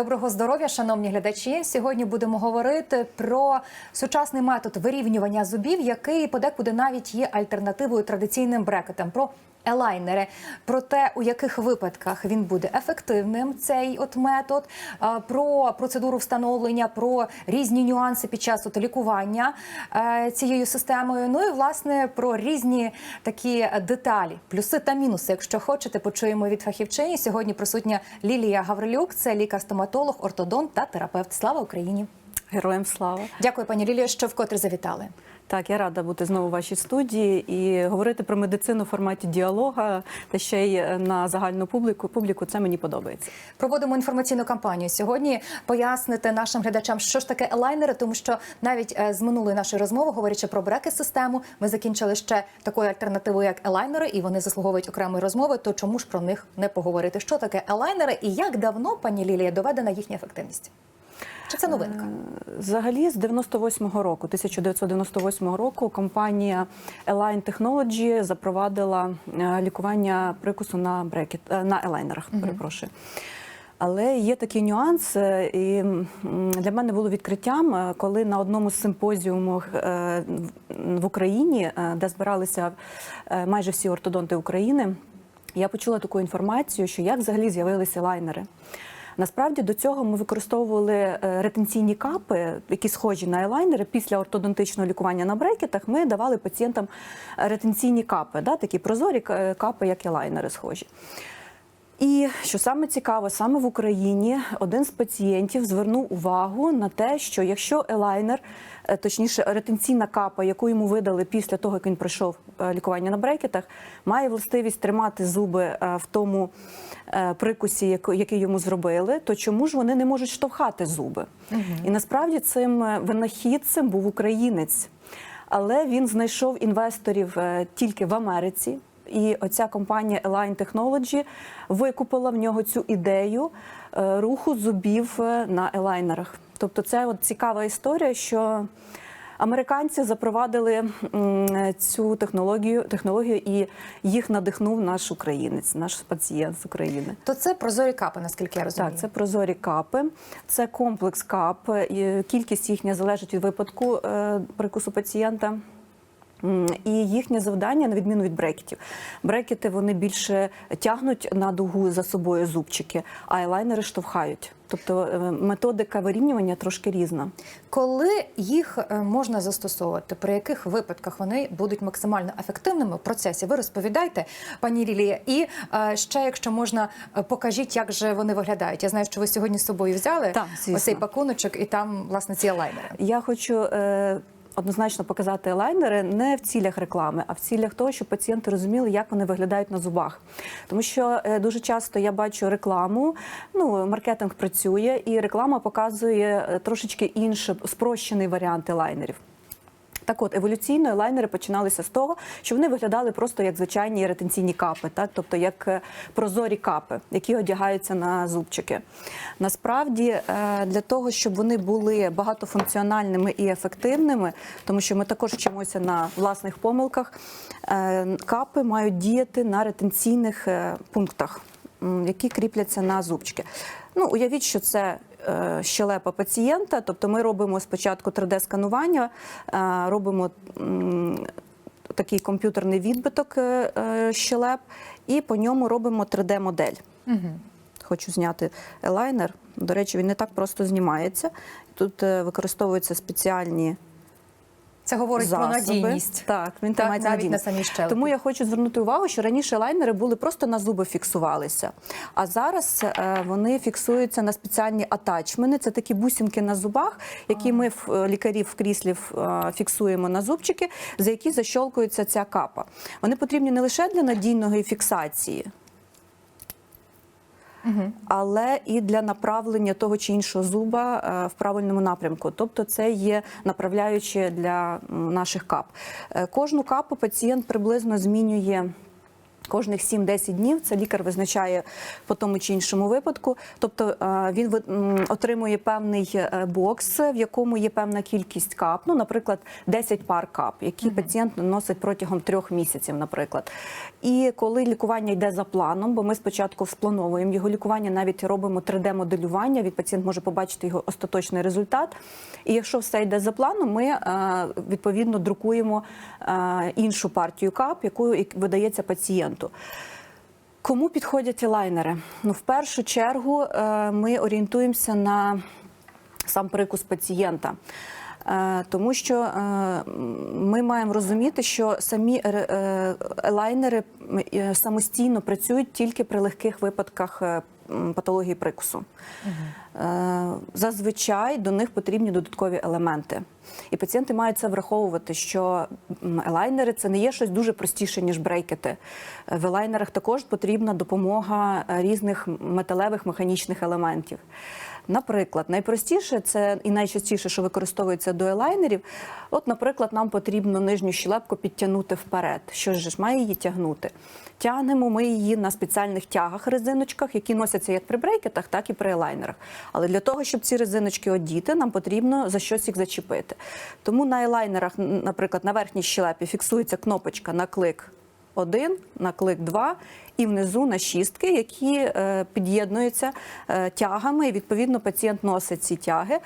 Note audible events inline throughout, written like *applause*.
Доброго здоров'я, шановні глядачі. Сьогодні будемо говорити про сучасний метод вирівнювання зубів, який подекуди навіть є альтернативою традиційним брекетам. Про елайнери, про те, у яких випадках він буде ефективним, цей от метод, про процедуру встановлення, про різні нюанси під час от лікування е, цією системою. Ну і власне про різні такі деталі, плюси та мінуси. Якщо хочете, почуємо від фахівчині. Сьогодні присутня Лілія Гаврилюк, це лікар-стоматолог, ортодонт та терапевт. Слава Україні! Героям слава. Дякую, пані Лілія, що вкотре завітали. Так, я рада бути знову у вашій студії і говорити про медицину в форматі діалога та ще й на загальну публіку. Публіку це мені подобається. Проводимо інформаційну кампанію сьогодні. Пояснити нашим глядачам, що ж таке елайнери, тому що навіть е, з минулої нашої розмови, говорячи про бреки систему, ми закінчили ще такою альтернативою, як елайнери, і вони заслуговують окремої розмови. То чому ж про них не поговорити? Що таке елайнери і як давно, пані Лілія, доведена їхня ефективність? Чи це новинка? Взагалі, з 98-го року, 1998 року, компанія Align Technology запровадила е, лікування прикусу на брекет е, на елайнерах. Перепрошую. Але є такий нюанс, е, і для мене було відкриттям, е, коли на одному з симпозіумів е, в Україні, е, де збиралися е, майже всі ортодонти України, я почула таку інформацію, що як взагалі з'явилися лайнери. Насправді до цього ми використовували е, ретенційні капи, які схожі на елайнери. Після ортодонтичного лікування на брекетах ми давали пацієнтам ретенційні капи, да, такі прозорі е, капи, як елайнери схожі. І що саме цікаво, саме в Україні один з пацієнтів звернув увагу на те, що якщо елайнер, е, точніше ретенційна капа, яку йому видали після того, як він пройшов е, лікування на брекетах, має властивість тримати зуби е, в тому прикусі, який йому зробили, то чому ж вони не можуть штовхати зуби? І насправді цим винахідцем був українець. Але він знайшов інвесторів тільки в Америці. І оця компанія Align Technology викупила в нього цю ідею е, руху зубів е, на елайнерах. Тобто, це от цікава історія, що американці запровадили цю технологію, технологію, і їх надихнув наш українець, наш пацієнт з України. То це прозорі капи, наскільки я розумію. Так, це прозорі капи, це комплекс кап. Кількість їхня залежить від випадку е, прикусу пацієнта. І їхнє завдання, на відміну від брекетів, брекети вони більше тягнуть на дугу за собою зубчики, а елайнери штовхають. Тобто е, методика вирівнювання трошки різна. Коли їх е, можна застосовувати, при яких випадках вони будуть максимально ефективними в процесі? Ви розповідайте, пані Лілія. І е, ще, якщо можна, покажіть, як же вони виглядають. Я знаю, що ви сьогодні з собою взяли Так, оцей пакуночок, і там власне ці лайнери. Я хочу однозначно показати лайнери не в цілях реклами, а в цілях того, щоб пацієнти розуміли, як вони виглядають на зубах. Тому що е, дуже часто я бачу рекламу, ну маркетинг працює, і реклама показує е, трошечки інше, спрощений варіант елайнерів. Так от, еволюційно лайнери починалися з того, що вони виглядали просто як звичайні ретенційні капи, так? тобто як е, прозорі капи, які одягаються на зубчики. Насправді, е, для того, щоб вони були багатофункціональними і ефективними, тому що ми також вчимося на власних помилках, е, капи мають діяти на ретенційних пунктах, які кріпляться на зубчики. Ну, уявіть, що це щелепа пацієнта, тобто ми робимо спочатку 3D-сканування, е, робимо такий комп'ютерний відбиток е, е, щелеп, і по ньому робимо 3D-модель. Хочу зняти елайнер. До речі, він не так просто знімається. Тут е, використовуються спеціальні Це говорить засоби. про надійність. Так, він Так, тримається навіть надійно. на самій щелепі. Тому я хочу звернути увагу, що раніше лайнери були просто на зуби фіксувалися. А зараз е, вони фіксуються на спеціальні атачмени. Це такі бусинки на зубах, які ми в е, лікарів в кріслі е, фіксуємо на зубчики, за які защолкується ця капа. Вони потрібні не лише для надійної фіксації. Але і для направлення того чи іншого зуба е, в правильному напрямку, тобто це є направляюче для наших кап. Е, Кожну капу пацієнт приблизно змінює Кожних 7-10 днів це лікар визначає по тому чи іншому випадку. Тобто е, він отримує певний е, бокс, в якому є певна кількість кап. Ну, наприклад, 10 пар кап, які пацієнт носить протягом трьох місяців, наприклад. І коли лікування йде за планом, бо ми спочатку сплановуємо його лікування, навіть робимо 3D-моделювання, від пацієнт може побачити його остаточний результат. І якщо все йде за планом, ми е, відповідно друкуємо іншу партію кап, яку видається пацієнту. Кому підходять лайнери? Ну, в першу чергу е, ми орієнтуємося на сам прикус пацієнта. Е, Тому що е, ми маємо розуміти, що самі е, самостійно працюють тільки при легких випадках патології прикусу. Е, Зазвичай до них потрібні додаткові елементи. І пацієнти мають це враховувати, що елайнери це не є щось дуже простіше, ніж брейкети. В елайнерах також потрібна допомога різних металевих механічних елементів. Наприклад, найпростіше це і найчастіше, що використовується до елайнерів. От, наприклад, нам потрібно нижню щелепку підтягнути вперед. Що ж має її тягнути? Тягнемо ми її на спеціальних тягах резиночках, які носяться як при брейкетах, так і при елайнерах. Але для того, щоб ці резиночки одіти, нам потрібно за щось їх зачепити. Тому на елайнерах, наприклад, на верхній щелепі фіксується кнопочка на клик 1, на клик 2 і внизу на шістки, які е, під'єднуються е, тягами. І відповідно пацієнт носить ці тяги,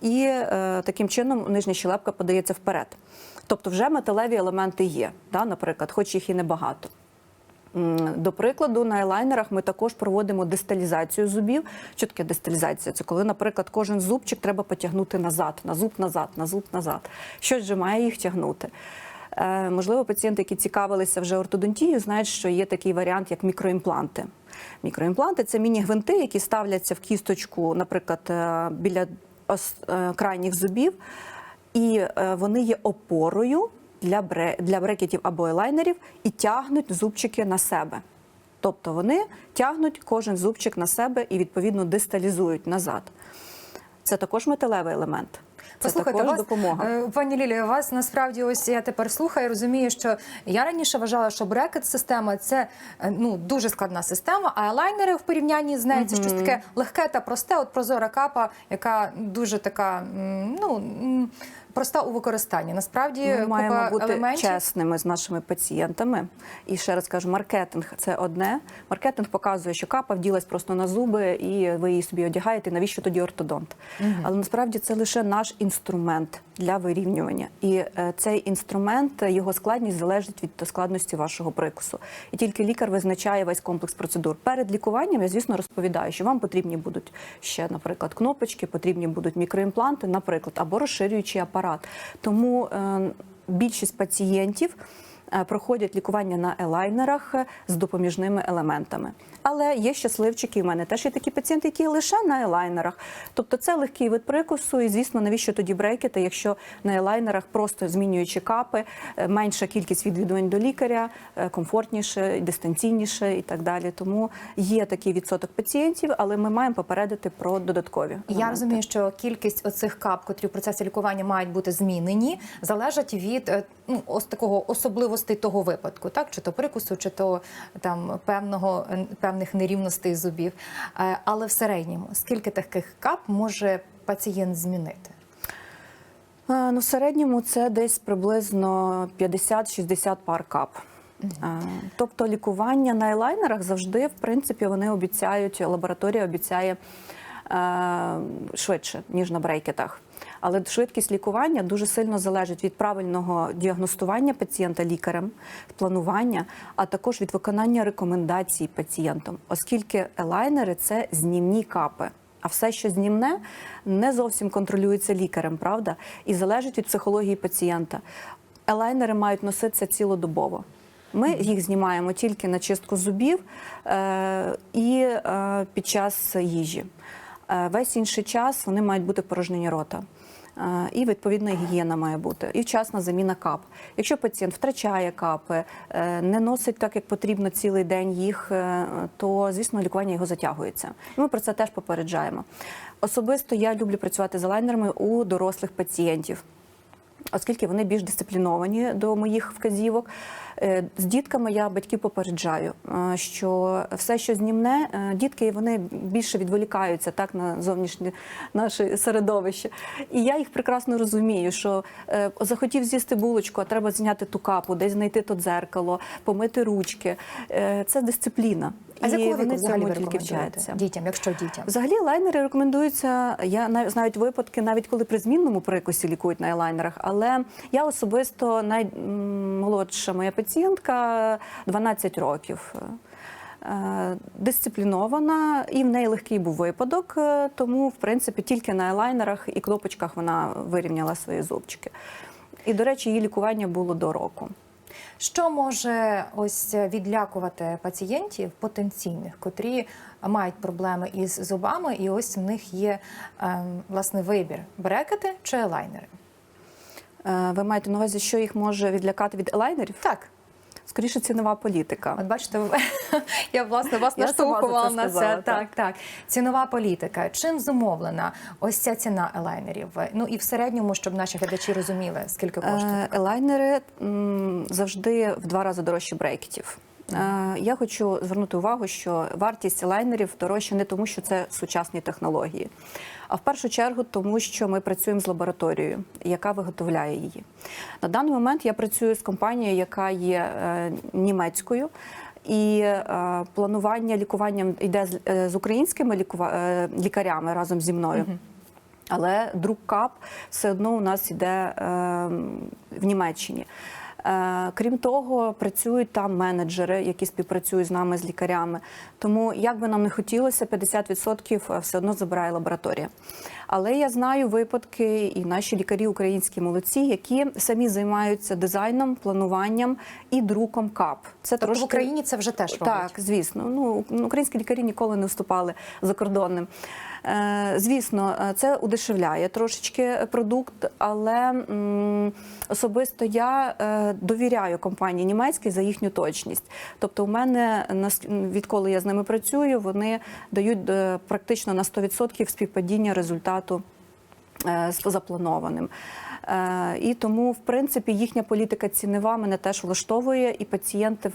і е, таким чином нижня щелепка подається вперед. Тобто вже металеві елементи є, да, наприклад, хоч їх і небагато. До прикладу, на елайнерах ми також проводимо дисталізацію зубів. Що таке дисталізація? Це коли, наприклад, кожен зубчик треба потягнути назад, на зуб назад, на зуб назад. Щось же має їх тягнути. Е, можливо, пацієнти, які цікавилися вже ортодонтією, знають, що є такий варіант, як мікроімпланти. Мікроімпланти це міні-гвинти, які ставляться в кісточку, наприклад, е, біля е, крайніх зубів, і вони є опорою для, бре, для брекетів або елайнерів і тягнуть зубчики на себе. Тобто вони тягнуть кожен зубчик на себе і відповідно дисталізують назад. Це також металевий елемент. Це Послухайте, також вас, допомога. е, пані Лілія, вас насправді ось я тепер слухаю, і розумію, що я раніше вважала, що брекет-система це е, ну дуже складна система, а елайнери в порівнянні з нею це щось таке легке та просте. От прозора капа, яка дуже така ну проста у використанні. Насправді Ми купа маємо бути елементів. чесними з нашими пацієнтами. І ще раз кажу, маркетинг це одне. Маркетинг показує, що капа вділась просто на зуби, і ви її собі одягаєте. Навіщо тоді ортодонт? Але насправді це лише наш інструмент для вирівнювання. І е, цей інструмент, е, його складність залежить від складності вашого прикусу. І тільки лікар визначає весь комплекс процедур. Перед лікуванням я, звісно, розповідаю, що вам потрібні будуть ще, наприклад, кнопочки, потрібні будуть мікроімпланти, наприклад, або розширюючий апарат. Тому е, більшість пацієнтів проходять лікування на елайнерах е, з допоміжними елементами. Але є щасливчики. У мене теж є такі пацієнти, які лише на елайнерах. Тобто це легкий вид прикусу, і звісно, навіщо тоді брекети, якщо на елайнерах просто змінюючи капи, е, менша кількість відвідувань до лікаря, е, комфортніше, дистанційніше і так далі. Тому є такий відсоток пацієнтів, але ми маємо попередити про додаткові. Я розумію, що кількість оцих кап, котрі в процесі лікування мають бути змінені, залежать від е, ну ось такого особливостей того випадку, так чи то прикусу, чи то там певного е, певних нерівностей зубів. Е, Але в середньому скільки таких кап може пацієнт змінити? Ну, в середньому це десь приблизно 50-60 пар кап. А, Тобто лікування на елайнерах завжди, в принципі, вони обіцяють, лабораторія обіцяє е, швидше, ніж на брейкетах. Але швидкість лікування дуже сильно залежить від правильного діагностування пацієнта лікарем, планування, а також від виконання рекомендацій пацієнтам, оскільки елайнери це знімні капи. А все, що знімне, не зовсім контролюється лікарем, правда? І залежить від психології пацієнта. Елайнери мають носитися цілодобово. Ми їх знімаємо тільки на чистку зубів е, і е, під час їжі. Е, весь інший час вони мають бути в порожненні рота. І відповідна гігієна має бути, і вчасна заміна кап. Якщо пацієнт втрачає капи, е, не носить так, як потрібно цілий день їх, е, то звісно лікування його затягується. Ми про це теж попереджаємо. Особисто я люблю працювати з лайнерами у дорослих пацієнтів. Оскільки вони більш дисципліновані до моїх вказівок, З дітками я батьків попереджаю, е, що все, що знімне, е, дітки вони більше відволікаються так на зовнішнє наше середовище. І я їх прекрасно розумію, що е, захотів з'їсти булочку, а треба зняти ту капу, десь знайти то дзеркало, помити ручки. Е, Це дисципліна. А з І якого віку вони цьому тільки вчаться. дітям, якщо дітям? Взагалі лайнери рекомендуються. Я знають випадки, навіть коли при змінному прикусі лікують на елайнерах. Але я особисто наймолодша моя пацієнтка 12 років. Е, Дисциплінована, і в неї легкий був випадок, е, тому в принципі тільки на елайнерах і кнопочках вона вирівняла свої зубчики. І, до речі, її лікування було до року. Що може ось відлякувати пацієнтів потенційних, котрі мають проблеми із зубами, і ось в них є ем, власне вибір: брекети чи елайнери? Е, Ви маєте на увазі, що їх може відлякати від елайнерів? Так, Скоріше, цінова політика. от бачите, *laughs* я власне вас наштовхувала на це. Так, так. Цінова політика. Чим зумовлена ось ця ціна елайнерів? Ну і в середньому, щоб наші глядачі розуміли, скільки коштує. Е, Елайнери завжди в два рази дорожче брекетів. Е, Я хочу звернути увагу, що вартість елайнерів дорожча не тому, що це сучасні технології, а в першу чергу тому, що ми працюємо з лабораторією, яка виготовляє її. На даний момент я працюю з компанією, яка є е, німецькою. І е, планування лікування йде з, е, з українськими лікува- е, лікарями разом зі мною. Але друк КАП все одно у нас йде е, в Німеччині. Е, крім того, працюють там менеджери, які співпрацюють з нами з лікарями. Тому, як би нам не хотілося, 50% все одно забирає лабораторія. Але я знаю випадки, і наші лікарі українські молодці, які самі займаються дизайном, плануванням і друком КАП. Це Тобто в Україні це вже теж роблять? так, звісно. Ну українські лікарі ніколи не вступали закордонним. Е, звісно, е, це удешевляє трошечки продукт, але особисто я е, довіряю компанії німецькій за їхню точність. Тобто, у мене відколи я з ними працюю, вони дають е, практично на 100% співпадіння результату е, з запланованим. Е, І тому, в принципі, їхня політика цінова мене теж влаштовує, і пацієнти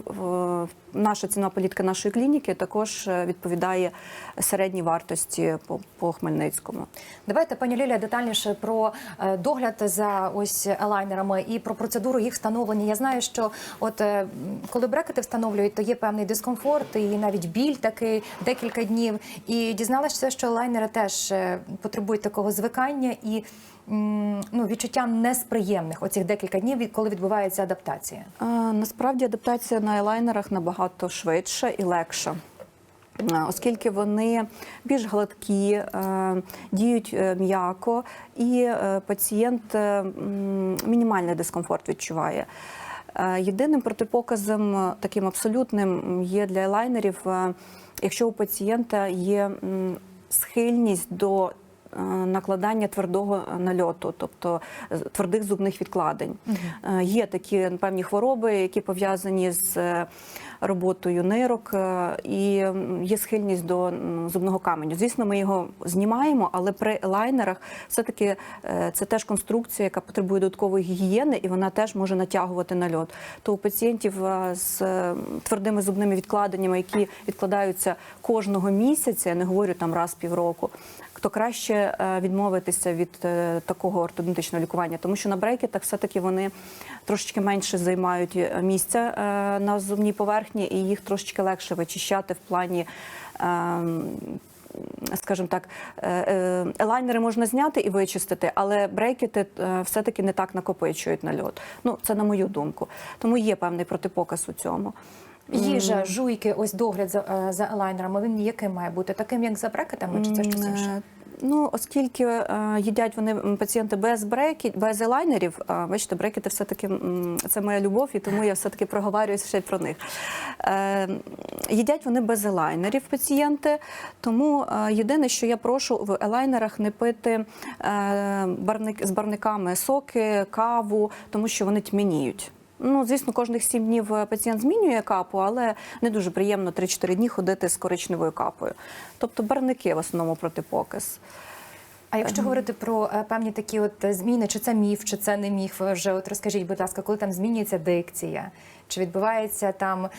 наша цінова політика нашої клініки також е, відповідає середній вартості по, Хмельницькому. Давайте, пані Лілія, детальніше про е, догляд за ось елайнерами і про процедуру їх встановлення. Я знаю, що от коли брекети встановлюють, то є певний дискомфорт і навіть біль такий декілька днів. І дізналася, що елайнери теж потребують такого звикання і ну, відчуття несприємних оцих декілька днів, коли відбувається адаптація. Е, Насправді адаптація на елайнерах набагато швидша і легша. Оскільки вони більш гладкі, е, діють е, м'яко, і е, пацієнт мінімальний дискомфорт відчуває. Єдиним протипоказом таким абсолютним є для елайнерів, якщо у пацієнта є схильність до накладання твердого нальоту, тобто е, твердих зубних відкладень. Е, Є такі певні хвороби, які пов'язані з е, роботою нирок, е, і є схильність до зубного каменю. Звісно, ми його знімаємо, але при лайнерах все-таки е, це теж конструкція, яка потребує додаткової гігієни, і вона теж може натягувати нальот. То у пацієнтів е, з е, твердими зубними відкладеннями, які відкладаються кожного місяця, я не говорю там раз в півроку. То краще е, відмовитися від е, такого ортодонтичного лікування, тому що на брекетах все-таки вони трошечки менше займають е, місця на зубній поверхні, і їх трошечки легше вичищати в плані. ем, Скажімо так, елайнери можна зняти і вичистити, але брекети все-таки не так накопичують нальот. Ну, це на мою думку. Тому є певний протипоказ у цьому. Їжа, жуйки, ось догляд за, за елайнерами. Він яким має бути? Таким, як за брекетами, чи це щось інше? Е, Ну, оскільки е, їдять вони пацієнти без брекет, без елайнерів, а бачите, брекети все-таки це моя любов, і тому я все-таки проговорююся ще й про них. Е, їдять вони без елайнерів пацієнти, тому е, єдине, що я прошу в елайнерах не пити е, барник, з барниками соки, каву, тому що вони тьмяніють. Ну, звісно, кожних сім днів е, пацієнт змінює капу, але не дуже приємно 3-4 дні ходити з коричневою капою. Тобто барники в основному протипоказ. А якщо говорити про е, певні такі от е, зміни, чи це міф, чи це не міф, вже от розкажіть, будь ласка, коли там змінюється дикція, чи відбувається там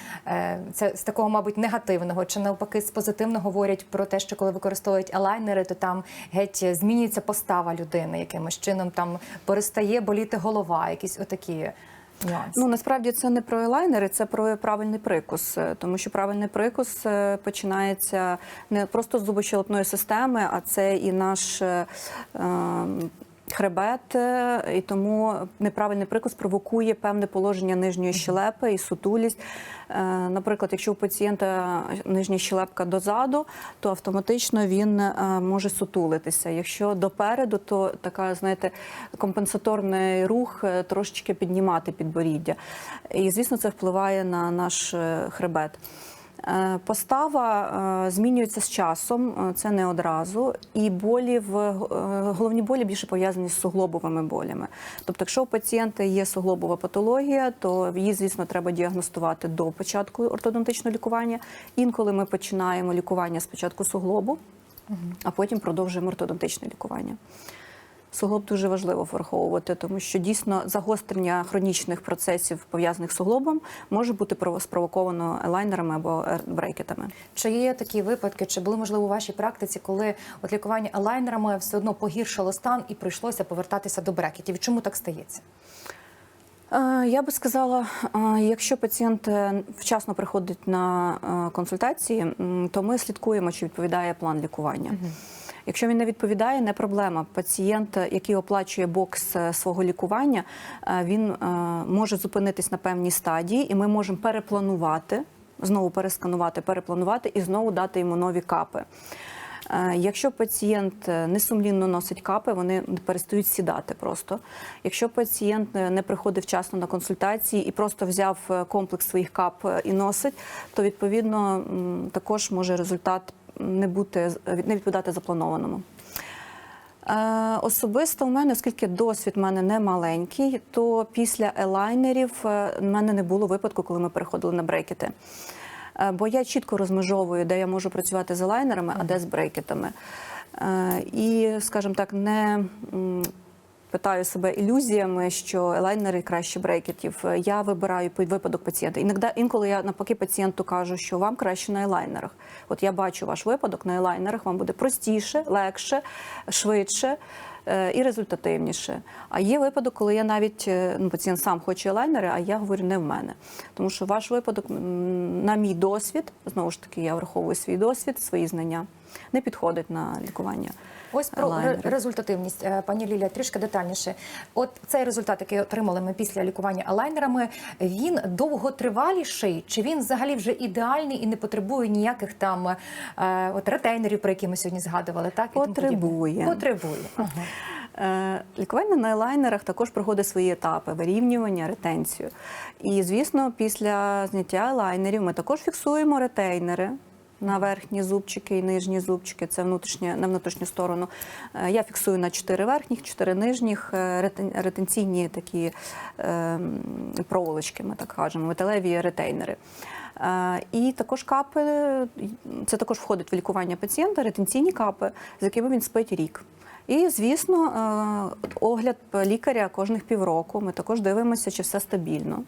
це з такого, мабуть, негативного, чи навпаки з позитивного говорять про те, що коли використовують елайнери, то там геть змінюється постава людини, якимось чином там перестає боліти голова, якісь отакі нюанси. Ну насправді це не про елайнери, це про правильний прикус, Е, тому що правильний прикус е, починається не просто з зубочелепної системи, а це і наш. е, ем, Хребет, е, і тому неправильний прикус провокує певне положення нижньої щелепи і сутулість. Е, Наприклад, якщо у пацієнта нижня щелепка дозаду, то автоматично він е, може сутулитися. Якщо допереду, то така, знаєте, компенсаторний рух трошечки піднімати підборіддя. І звісно, це впливає на наш хребет. Е, Постава е, змінюється з часом, е, це не одразу, і болі в головні болі більше пов'язані з суглобовими болями. Тобто, якщо у пацієнта є суглобова патологія, то її, звісно, треба діагностувати до початку ортодонтичного лікування. Інколи ми починаємо лікування спочатку суглобу, а потім продовжуємо ортодонтичне лікування. Суглоб дуже важливо враховувати, тому що дійсно загострення хронічних процесів пов'язаних з суглобом може бути спровоковано елайнерами або брекетами. Чи є такі випадки, чи були можливо у вашій практиці, коли от лікування елайнерами все одно погіршило стан і прийшлося повертатися до брекетів? Чому так стається? Е, Я би сказала, е, якщо пацієнт е, вчасно приходить на консультації, то ми слідкуємо, чи відповідає план лікування. Якщо він не відповідає, не проблема. Пацієнт, який оплачує бокс е, свого лікування, е, він е, може зупинитись на певній стадії, і ми можемо перепланувати, знову пересканувати, перепланувати і знову дати йому нові капи. Якщо пацієнт несумлінно носить капи, вони перестають сідати просто. Якщо пацієнт не приходить вчасно на консультації і просто взяв комплекс своїх кап і носить, то відповідно також може результат не бути не відповідати запланованому. Е, Особисто у мене, оскільки досвід в мене не маленький, то після елайнерів е, в мене не було випадку, коли ми переходили на брекети. Е, Бо я чітко розмежовую, де я можу працювати з елайнерами, а де з брекетами. І, скажімо так, не питаю себе ілюзіями, що елайнери краще брекетів. Я вибираю випадок пацієнта. Іногда інколи я навпаки пацієнту кажу, що вам краще на елайнерах. От я бачу ваш випадок на елайнерах, вам буде простіше, легше, швидше. е, І результативніше. А є випадок, коли я навіть е, ну, пацієнт сам хоче елайнери, а я говорю не в мене. Тому що ваш випадок, на мій досвід, знову ж таки, я враховую свій досвід, свої знання, не підходить на лікування. Ось про елайнерів. результативність, Е, пані Лілія, трішки детальніше. От цей результат, який отримали ми після лікування елайнерами, він довготриваліший, чи він взагалі вже ідеальний і не потребує ніяких там е, от ретейнерів, про які ми сьогодні згадували, так і? Потребує. Потребує. Ага. Е, Лікування на елайнерах також проходить свої етапи вирівнювання, ретенцію. І, звісно, після зняття елайнерів ми також фіксуємо ретейнери. На верхні зубчики і нижні зубчики, це внутрішнє, на внутрішню сторону. Е, Я фіксую на 4 верхніх, 4 нижніх е, ретенційні такі е, проволочки, ми так кажемо, металеві ретейнери. Е, І також капи, це також входить в лікування пацієнта, ретенційні капи, з якими він спить рік. І, звісно, огляд лікаря кожних півроку. Ми також дивимося, чи все стабільно.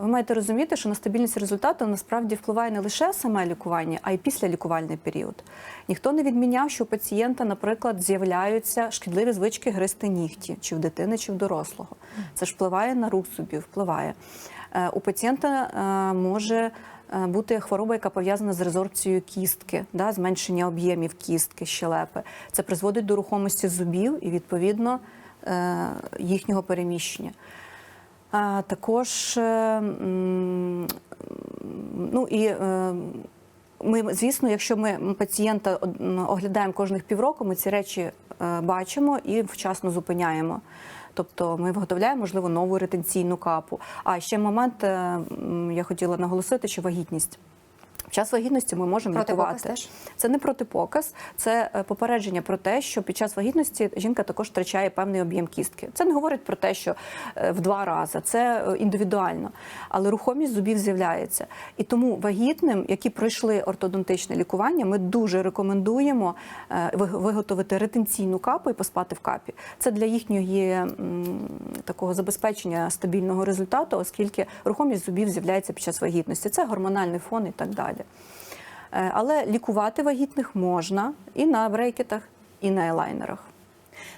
Ви маєте розуміти, що на стабільність результату насправді впливає не лише саме лікування, а й післялікувальний період. Ніхто не відміняв, що у пацієнта, наприклад, з'являються шкідливі звички гризти нігті, чи в дитини, чи в дорослого. Це ж впливає на рух зубів, впливає. Е, У пацієнта е, може е, бути хвороба, яка пов'язана з резорбцією кістки, да, зменшення об'ємів кістки, щелепи. Це призводить до рухомості зубів і, відповідно, їхнього переміщення. А також е, ну і е, ми, звісно, якщо ми пацієнта оглядаємо кожних півроку, ми ці речі е, бачимо і вчасно зупиняємо. Тобто ми виготовляємо, можливо, нову ретенційну капу. А ще момент я хотіла наголосити, що вагітність. Під час вагітності ми можемо лікувати. теж? Це не протипоказ, це е, попередження про те, що під час вагітності жінка також втрачає певний об'єм кістки. Це не говорить про те, що е, в два рази, це е, індивідуально. Але рухомість зубів з'являється. І тому вагітним, які пройшли ортодонтичне лікування, ми дуже рекомендуємо виготовити ретенційну капу і поспати в капі. Це для їхньої такого забезпечення стабільного результату, оскільки рухомість зубів з'являється під час вагітності. Це гормональний фон і так далі. Е, Але лікувати вагітних можна і на брекетах, і на елайнерах.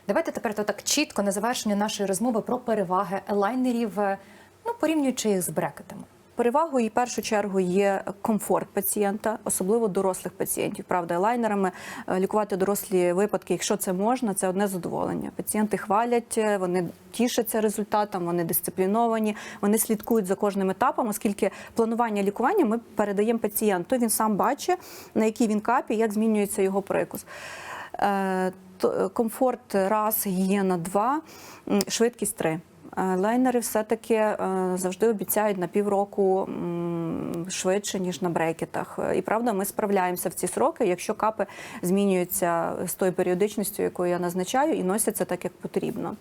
Давайте тепер то так чітко на завершення нашої розмови про переваги елайнерів, е, ну порівнюючи їх з брекетами. Перевагою і першу чергу є комфорт пацієнта, особливо дорослих пацієнтів. Правда, елайнерами е, лікувати дорослі випадки, якщо це можна, це одне задоволення. Пацієнти хвалять, е, вони тішаться результатом, вони дисципліновані, вони слідкують за кожним етапом, оскільки планування лікування ми передаємо пацієнту. Він сам бачить, на якій він капі, як змінюється його прикус. Е, Комфорт раз, гігієна два, швидкість три. Е, Лайнери все-таки е, завжди обіцяють на півроку швидше, ніж на брекетах. Е, І правда, ми справляємося в ці сроки, якщо капи змінюються з тою періодичністю, яку я назначаю, і носяться так, як потрібно.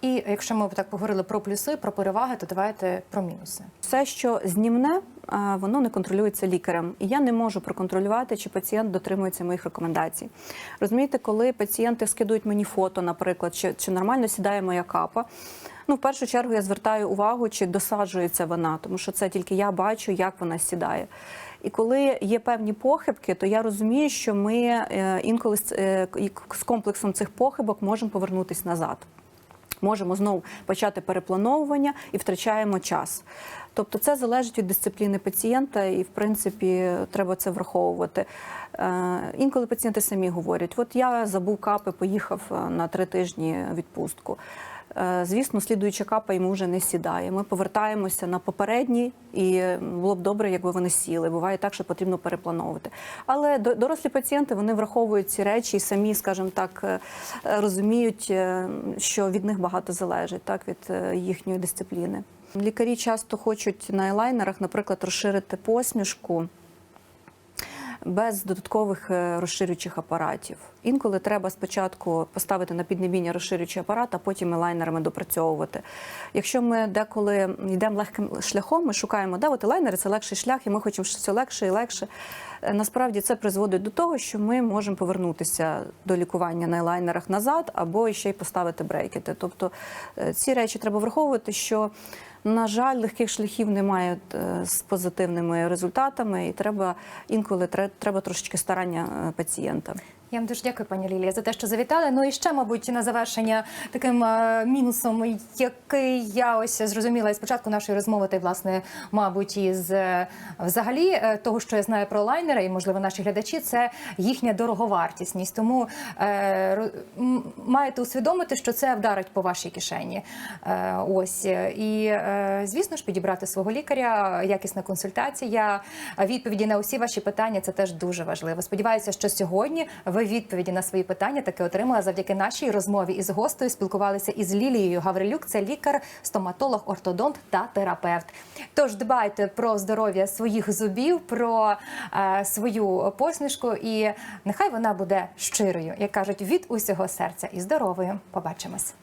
І якщо ми так поговорили про плюси, про переваги, то давайте про мінуси. Все, що знімне, воно не контролюється лікарем. І я не можу проконтролювати, чи пацієнт дотримується моїх рекомендацій. Розумієте, коли пацієнти скидують мені фото, наприклад, чи, чи нормально сідає моя капа. Ну, в першу чергу я звертаю увагу, чи досаджується вона, тому що це тільки я бачу, як вона сідає. І коли є певні похибки, то я розумію, що ми е, інколи з, е, з комплексом цих похибок можемо повернутися назад можемо знову почати переплановування і втрачаємо час. Тобто це залежить від дисципліни пацієнта, і в принципі треба це враховувати. Е, Інколи пацієнти самі говорять: от я забув капи, поїхав на три тижні відпустку. Е, Звісно, слідуюча капа йому вже не сідає. Ми повертаємося на попередні, і було б добре, якби вони сіли. Буває так, що потрібно переплановувати. Але дорослі пацієнти вони враховують ці речі і самі, скажімо так, е, е, розуміють, що від них багато залежить, так від їхньої дисципліни. Лікарі часто хочуть на елайнерах, наприклад, розширити посмішку без додаткових е, розширюючих апаратів. Інколи треба спочатку поставити на піднебіння розширюючий апарат, а потім елайнерами допрацьовувати. Якщо ми деколи йдемо легким шляхом, ми шукаємо, де от елайнери це легший шлях, і ми хочемо що все легше і легше. Е, Насправді це призводить до того, що ми можемо повернутися до лікування на елайнерах назад, або ще й поставити брекети. Тобто е, ці речі треба враховувати, що на жаль, легких шляхів немає е, з позитивними результатами, і треба інколи треба трошечки старання е, пацієнта. Я вам дуже дякую, пані Лілія, за те, що завітали. Ну і ще, мабуть, на завершення таким е, мінусом, який я ось зрозуміла із початку нашої розмови, та й власне, мабуть, із е, взагалі е, того, що я знаю про лайнери, і можливо наші глядачі, це їхня дороговартісність. Тому е, маєте усвідомити, що це вдарить по вашій кишені. Е, ось і е, звісно ж, підібрати свого лікаря, якісна консультація, відповіді на усі ваші питання це теж дуже важливо. Сподіваюся, що сьогодні ви відповіді на свої питання таки отримала завдяки нашій розмові із гостею. Спілкувалися із Лілією Гаврилюк. Це лікар, стоматолог, ортодонт та терапевт. Тож дбайте про здоров'я своїх зубів, про е, свою посмішку, і нехай вона буде щирою, як кажуть, від усього серця і здоровою. Побачимось.